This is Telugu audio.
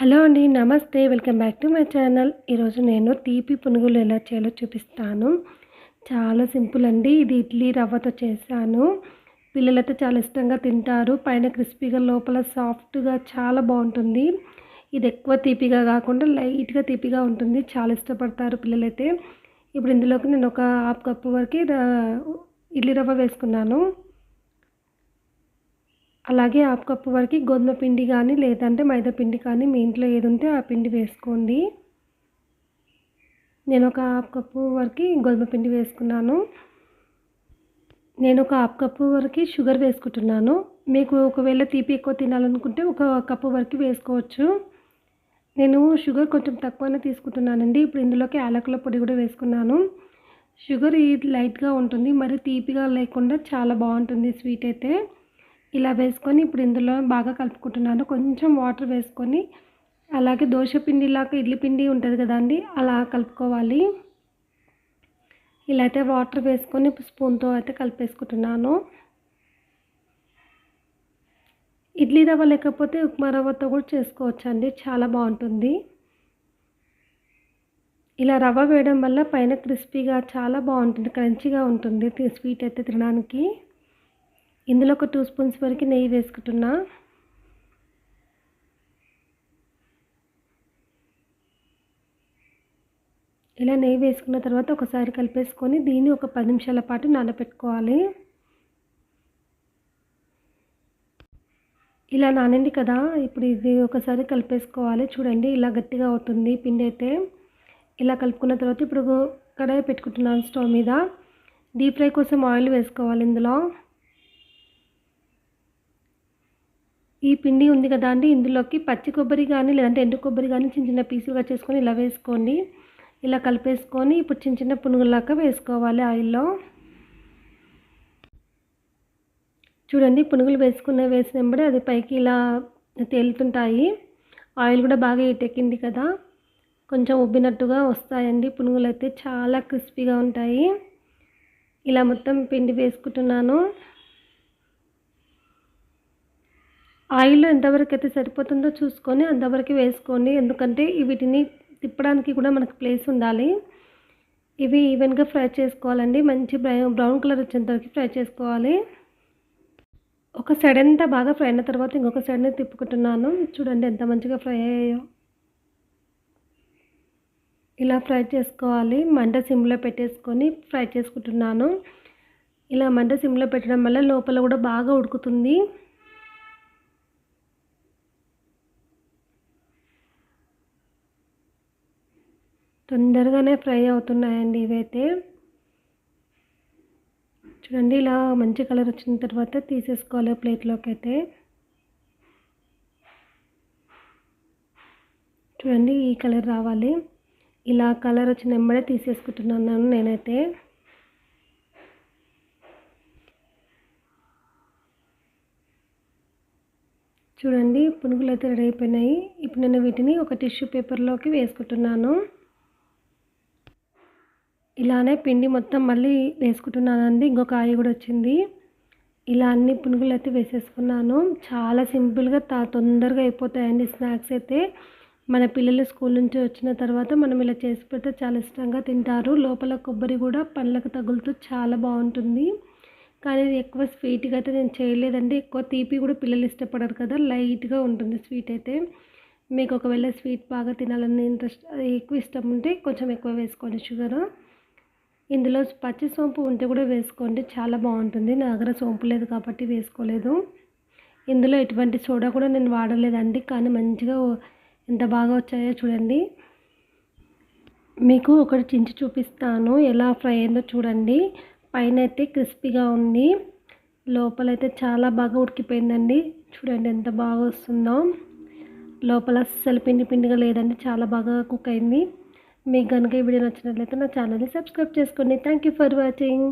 హలో అండి నమస్తే. Welcome back to my channel. ఈరోజు నేను తీపి పునుగులు ఎలా చేయాలో చూపిస్తాను. చాలా సింపుల్ అండి. ఇది ఇడ్లీ రవ్వతో చేశాను. పిల్లలైతే చాలా ఇష్టంగా తింటారు. పైన క్రిస్పీగా లోపల సాఫ్ట్గా చాలా బాగుంటుంది. ఇది ఎక్కువ తీపిగా కాకుండా లైట్గా తీపిగా ఉంటుంది. చాలా ఇష్టపడతారు పిల్లలైతే. ఇప్పుడు ఇందులోకి నేను ఒక హాఫ్ కప్ వరకు ఇడ్లీ రవ్వ వేసుకున్నాను. అలాగే హాఫ్ కప్పు వరకు గోధుమ పిండి కానీ లేదంటే మైదా పిండి కానీ మీ ఇంట్లో ఏది ఉంటే ఆ పిండి వేసుకోండి. నేను ఒక హాఫ్ కప్పు వరకు గోధుమ పిండి వేసుకున్నాను. నేను ఒక హాఫ్ కప్పు వరకు షుగర్ వేసుకుంటున్నాను. మీకు ఒకవేళ తీపి ఎక్కువ తినాలనుకుంటే ఒక కప్పు వరకు వేసుకోవచ్చు. నేను షుగర్ కొంచెం తక్కువనే తీసుకుంటున్నానండి. ఇప్పుడు ఇందులోకి యాలకుల పొడి కూడా వేసుకున్నాను. షుగర్ ఇది లైట్గా ఉంటుంది. మరి తీపిగా లేకుండా చాలా బాగుంటుంది స్వీట్ అయితే. ఇలా వేసుకొని ఇప్పుడు ఇందులో బాగా కలుపుకుంటున్నాను. కొంచెం వాటర్ వేసుకొని అలాగే దోశ పిండిలాగా ఇడ్లీ పిండి ఉంటుంది కదండి అలా కలుపుకోవాలి. ఇలా అయితే వాటర్ వేసుకొని స్పూన్తో అయితే కలిపేసుకుంటున్నాను. ఇడ్లీ రవ్వ లేకపోతే ఉప్మా రవ్వతో కూడా చేసుకోవచ్చండి చాలా బాగుంటుంది. ఇలా రవ్వ వేయడం వల్ల పైన క్రిస్పీగా చాలా బాగుంటుంది క్రంచిగా ఉంటుంది స్వీట్ అయితే తినడానికి. ఇందులో ఒక టూ స్పూన్స్ వరకు నెయ్యి వేసుకుంటున్నా. ఇలా నెయ్యి వేసుకున్న తర్వాత ఒకసారి కలిపేసుకొని దీన్ని ఒక పది నిమిషాల పాటు నానబెట్టుకోవాలి. ఇలా నానండి కదా ఇప్పుడు ఇది ఒకసారి కలిపేసుకోవాలి. చూడండి ఇలా గట్టిగా అవుతుంది పిండి అయితే. ఇలా కలుపుకున్న తర్వాత ఇప్పుడు కడాయి పెట్టుకుంటున్నాను స్టవ్ మీద. డీప్ ఫ్రై కోసం ఆయిల్ వేసుకోవాలి ఇందులో. ఈ పిండి ఉంది కదా అండి ఇందులోకి పచ్చి కొబ్బరి కానీ లేదంటే ఎండు కొబ్బరి కానీ చిన్న చిన్న పీసులుగా చేసుకొని ఇలా వేసుకోండి. ఇలా కలిపేసుకొని ఇప్పుడు చిన్న చిన్న పునుగులాగా వేసుకోవాలి ఆయిల్లో. చూడండి పునుగులు వేసుకున్న వేసిన వెంబడి అది పైకి ఇలా తేలుతుంటాయి. ఆయిల్ కూడా బాగా ఇటెక్కింది కదా. కొంచెం ఉబ్బినట్టుగా వస్తాయండి పునుగులు అయితే చాలా క్రిస్పీగా ఉంటాయి. ఇలా మొత్తం పిండి వేసుకుంటున్నాను. ఆయిల్ ఎంతవరకు అయితే సరిపోతుందో చూసుకొని అంతవరకు వేసుకోండి. ఎందుకంటే వీటిని తిప్పడానికి కూడా మనకు ప్లేస్ ఉండాలి. ఇవి ఈవెన్గా ఫ్రై చేసుకోవాలండి. మంచి బ్రౌన్ కలర్ వచ్చేంతవరకు ఫ్రై చేసుకోవాలి. ఒక సైడ్ అంతా బాగా ఫ్రై అయిన తర్వాత ఇంకొక సైడ్ని తిప్పుకుంటున్నాను. చూడండి ఎంత మంచిగా ఫ్రై అయ్యాయో. ఇలా ఫ్రై చేసుకోవాలి. మంట సిమ్లో పెట్టేసుకొని ఫ్రై చేసుకుంటున్నాను. ఇలా మంట సిమ్లో పెట్టడం వల్ల లోపల కూడా బాగా ఉడుకుతుంది. తొందరగానే ఫ్రై అవుతున్నాయండి ఇవైతే. చూడండి ఇలా మంచి కలర్ వచ్చిన తర్వాత తీసేసుకోవాలి ప్లేట్లోకి అయితే చూడండి ఈ కలర్ రావాలి. ఇలా కలర్ వచ్చిన వెంబడే తీసేసుకుంటున్నాను నేనైతే. చూడండి పునుగులు అయితే రెడీ అయిపోయినాయి. ఇప్పుడు నేను వీటిని ఒక టిష్యూ పేపర్లోకి వేసుకుంటున్నాను. ఇలానే పిండి మొత్తం మళ్ళీ వేసుకుంటున్నానండి. ఇంకొక ఆయి కూడా వచ్చింది. ఇలా అన్ని పునుగులు అయితే వేసేసుకున్నాను. చాలా సింపుల్గా తా తొందరగా అయిపోతాయండి స్నాక్స్ అయితే. మన పిల్లలు స్కూల్ నుంచి వచ్చిన తర్వాత మనం ఇలా చేసి పెడితే చాలా ఇష్టంగా తింటారు. లోపల కొబ్బరి కూడా పండ్లకు తగులుతూ చాలా బాగుంటుంది. కానీ ఎక్కువ స్వీట్గా అయితే నేను చేయలేదండి. ఎక్కువ తీపి కూడా పిల్లలు ఇష్టపడరు కదా లైట్గా ఉంటుంది స్వీట్ అయితే. మీకు ఒకవేళ స్వీట్ బాగా తినాలని ఇంట్రెస్ట్ ఎక్కువ ఇష్టం ఉంటే కొంచెం ఎక్కువ వేసుకోండి షుగర్. ఇందులో పచ్చి సోంపు ఉంటే కూడా వేసుకోండి. చాలా బాగుంటుంది. నా దగ్గర సోంపు లేదు కాబట్టి వేసుకోలేదు. ఇందులో ఎటువంటి సోడా కూడా నేను వాడలేదండి. కానీ మంచిగా ఎంత బాగా వచ్చాయో చూడండి. మీకు ఒకటి చించి చూపిస్తాను. ఎలా ఫ్రై అయిందో చూడండి. పైన అయితే క్రిస్పీగా ఉంది. లోపలైతే చాలా బాగా ఉడికిపోయిందండి. చూడండి ఎంత బాగా వస్తుందో. లోపల అస్సలు పిండి పిండిగా లేదండి. చాలా బాగా కుక్ అయింది. మీకు కనుక ఈ వీడియో నచ్చినట్లయితే నా ఛానల్ని సబ్స్క్రైబ్ చేసుకోండి. Thank you for watching